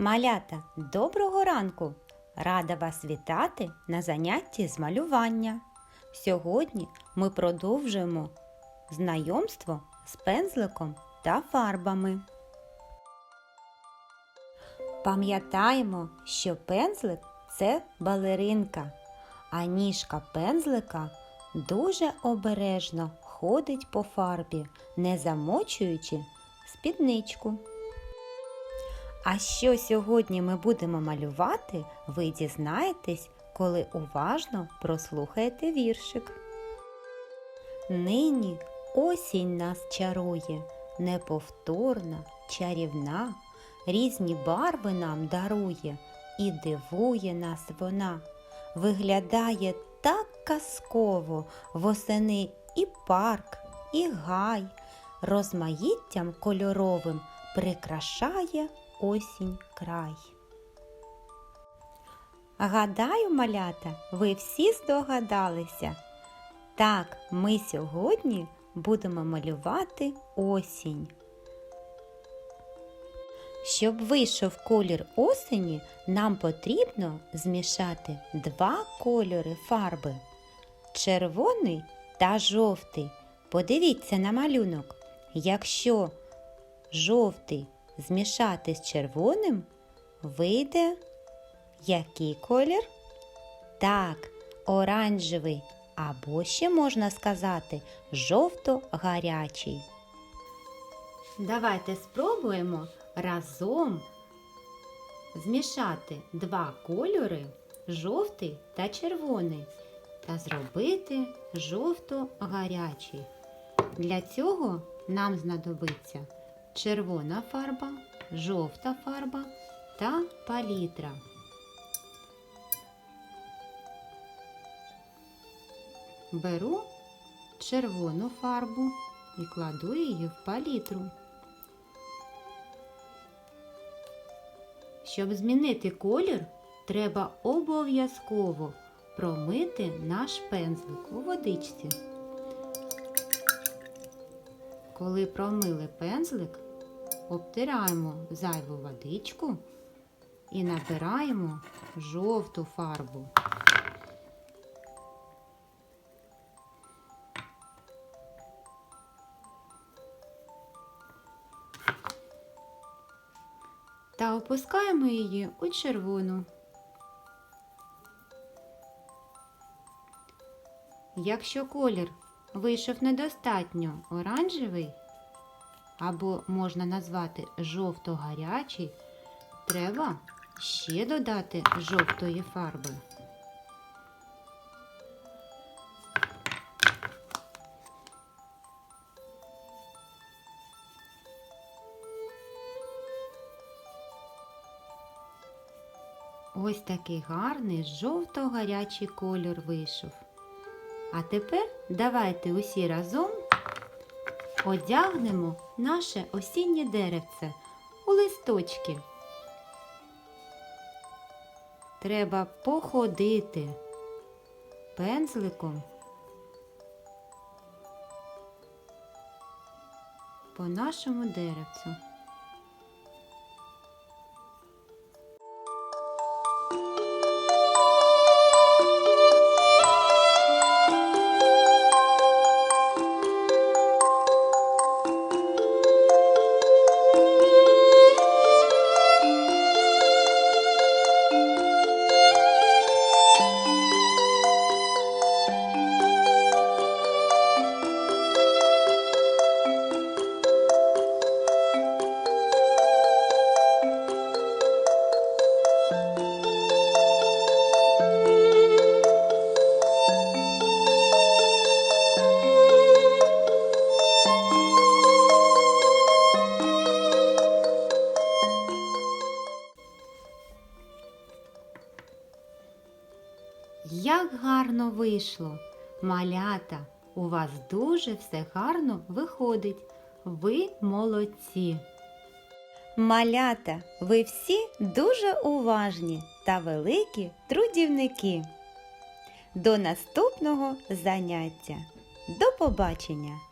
Малята, доброго ранку! Рада вас вітати на занятті з малювання. Сьогодні ми продовжуємо знайомство з пензликом та фарбами. Пам'ятаємо, що пензлик це балеринка, а ніжка пензлика дуже обережно ходить по фарбі, не замочуючи спідничку. А що сьогодні ми будемо малювати, ви дізнаєтесь, коли уважно прослухаєте віршик. Нині осінь нас чарує, неповторна, чарівна, різні барви нам дарує і дивує нас вона. Виглядає так казково восени і парк, і гай, розмаїттям кольоровим прикрашає осінь край. Гадаю, малята, ви всі здогадалися. Так, ми сьогодні будемо малювати осінь. Щоб вийшов колір осені, нам потрібно змішати два кольори фарби червоний та жовтий. Подивіться на малюнок. Якщо жовтий змішати з червоним, вийде який колір? Так, оранжевий, або ще можна сказати жовто-гарячий. Давайте спробуємо разом змішати два кольори жовтий та червоний та зробити жовто-гарячий. Для цього нам знадобиться червона фарба, жовта фарба та палітра. Беру червону фарбу і кладу її в палітру. Щоб змінити колір, треба обов'язково промити наш пензлик у водичці. Коли промили пензлик, обтираємо зайву водичку і набираємо жовту фарбу. Та опускаємо її у червону. Якщо колір вийшов недостатньо оранжевий, або можна назвати жовто-гарячий, треба ще додати жовтої фарби. Ось такий гарний жовто-гарячий кольор вийшов. А тепер давайте усі разом одягнемо наше осіннє деревце у листочки. Треба походити пензликом по нашому деревцю. Як гарно вийшло! Малята, у вас дуже все гарно виходить. Ви молодці. Малята, ви всі дуже уважні та великі трудівники. До наступного заняття. До побачення!